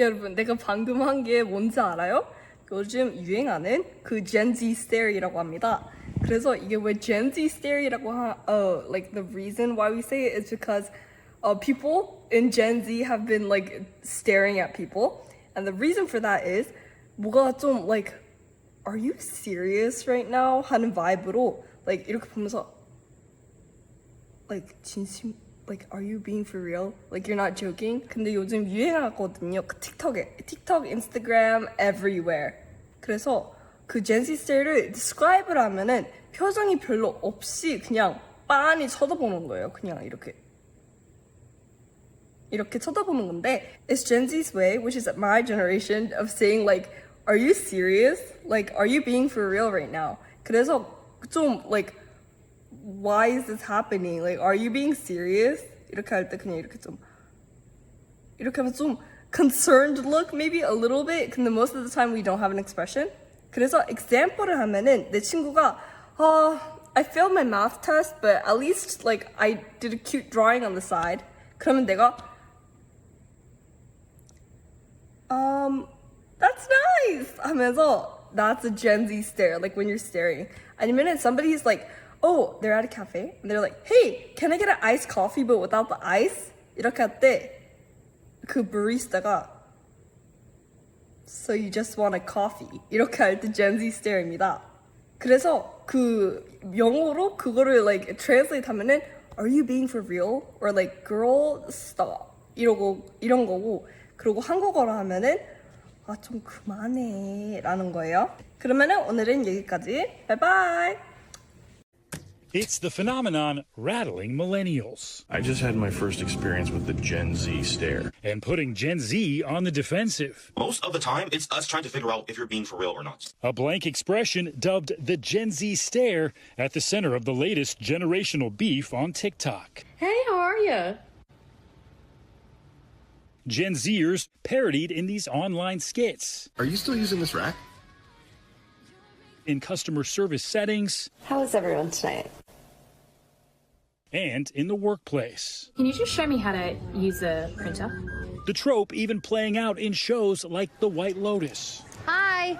여러분, 내가 방금 한 게 뭔지 알아요? 요즘 유행하는 그 Gen Z stare이라고 합니다. 그래서 이게 왜 Gen Z stare이라고 하, uh, like the reason why we say it is because uh, people in Gen Z have been like staring at people, and the reason for that is 뭐가 좀 like Are you serious right now? 하는 vibe로 like 이렇게 보면서 like 진심 like are you being for real? Like you're not joking? 근데 요즘 유행하거든요. 그 틱톡에 틱톡, 인스타그램 everywhere. 그래서 그 젠시 스타일을 describe를 하면은 표정이 별로 없이 그냥 빤히 쳐다보는 거예요. 그냥 이렇게 이렇게 쳐다보는 건데 it's Gen Z's way, which is my generation of saying like are you serious? Like are you being for real right now? 그래서 좀 like why is this happening? Like, are you being serious? 이렇게 할 때 그냥 이렇게 좀 이렇게 하면 좀 concerned look maybe a little bit. 근데 most of the time we don't have an expression. 그래서 example를 하면은 내 친구가 uh, I failed my math test, but at least like I did a cute drawing on the side. 그러면 내가 um that's nice 하면서 that's a Gen Z stare like when you're staring 아니면은 somebody's like oh they're at a cafe and they're like hey can I get an iced coffee but without the ice 이렇게 할 때 그 바리스타가 so you just want a coffee 이렇게 할 때 Gen Z stare입니다 그래서 그 영어로 그거를 like translate 하면은 are you being for real or like girl stop 이러고 이런 거고 그리고 한국어로 하면은 아 좀 그만해 라는 거예요. 그러면은 오늘은 여기까지. 바이바이. It's the phenomenon rattling millennials I just had my first experience with the Gen Z stare. and putting Gen Z on the defensive. Most of the time, it's us trying to figure out if you're being for real or not. A blank expression dubbed the Gen Z stare at the center of the latest generational beef on TikTok. Hey, how are you? Gen Zers parodied in these online skits, Are you still using this rack? in customer service settings, How is everyone tonight? And in the workplace. Can you just show me how to use a printer? The trope even playing out in shows like The White Lotus. Hi.